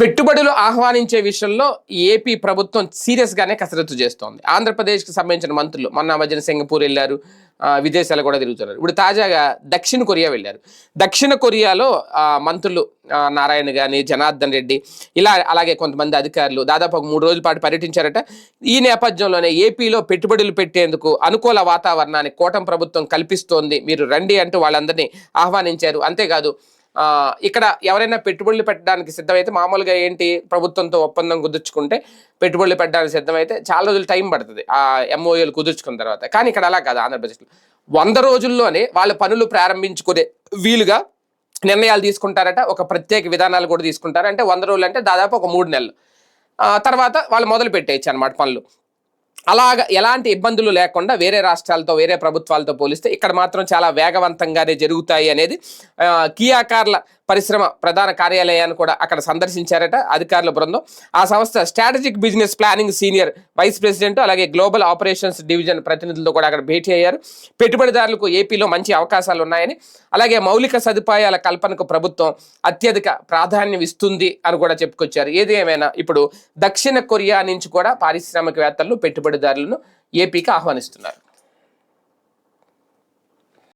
పెట్టుబడులు ఆహ్వానించే విషయంలో ఏపీ ప్రభుత్వం సీరియస్గానే కసరత్తు చేస్తోంది. ఆంధ్రప్రదేశ్కి సంబంధించిన మంత్రులు మొన్న మధ్యన సింగపూర్ వెళ్ళారు విదేశాలు కూడా తిరుగుతున్నారు. ఇప్పుడు తాజాగా దక్షిణ కొరియా వెళ్ళారు. దక్షిణ కొరియాలో మంత్రులు నారాయణ గాని జనార్దన్ రెడ్డి ఇలా అలాగే కొంతమంది అధికారులు దాదాపు ఒక మూడు రోజుల పాటు పర్యటించారట. ఈ నేపథ్యంలోనే ఏపీలో పెట్టుబడులు పెట్టేందుకు అనుకూల వాతావరణాన్ని కోటం ప్రభుత్వం కల్పిస్తోంది. మీరు రండి అంటూ వాళ్ళందరినీ ఆహ్వానించారు. అంతేకాదు ఇక్కడ ఎవరైనా పెట్టుబడులు పెట్టడానికి సిద్ధమైతే మామూలుగా ఏంటి ప్రభుత్వంతో ఒప్పందం కుదుర్చుకుంటే పెట్టుబడులు పెట్టడానికి సిద్ధమైతే చాలా రోజులు టైం పడుతుంది. ఆ ఎంఓఏలు కుదుర్చుకున్న తర్వాత. కానీ ఇక్కడ అలా కాదు ఆంధ్రప్రదేశ్లో వంద రోజుల్లోనే వాళ్ళ పనులు ప్రారంభించుకునే వీలుగా నిర్ణయాలు తీసుకుంటారట. ఒక ప్రత్యేక విధానాలు కూడా తీసుకుంటారు. అంటే వంద రోజులు అంటే దాదాపు ఒక మూడు నెలలు. తర్వాత వాళ్ళు మొదలు పెట్టేయచ్చు అనమాట పనులు. అలాగ ఎలాంటి ఇబ్బందులు లేకుండా వేరే రాష్ట్రాలతో వేరే ప్రభుత్వాలతో పోలిస్తే ఇక్కడ మాత్రం చాలా వేగవంతంగానే జరుగుతాయి అనేది కియాకార్ల పరిశ్రమ ప్రధాన కార్యాలయాన్ని కూడా అక్కడ సందర్శించారట అధికారుల బృందం. ఆ సంస్థ strategic business planning senior vice president అలాగే గ్లోబల్ ఆపరేషన్స్ డివిజన్ ప్రతినిధులతో కూడా అక్కడ భేటీ అయ్యారు. పెట్టుబడిదారులకు ఏపీలో మంచి అవకాశాలు ఉన్నాయని అలాగే మౌలిక సదుపాయాల కల్పనకు ప్రభుత్వం అత్యధిక ప్రాధాన్యం ఇస్తుంది అని కూడా చెప్పుకొచ్చారు. ఏది ఏమైనా ఇప్పుడు దక్షిణ కొరియా నుంచి కూడా పారిశ్రామికవేత్తలను పెట్టుబడిదారులను ఏపీకి ఆహ్వానిస్తున్నారు.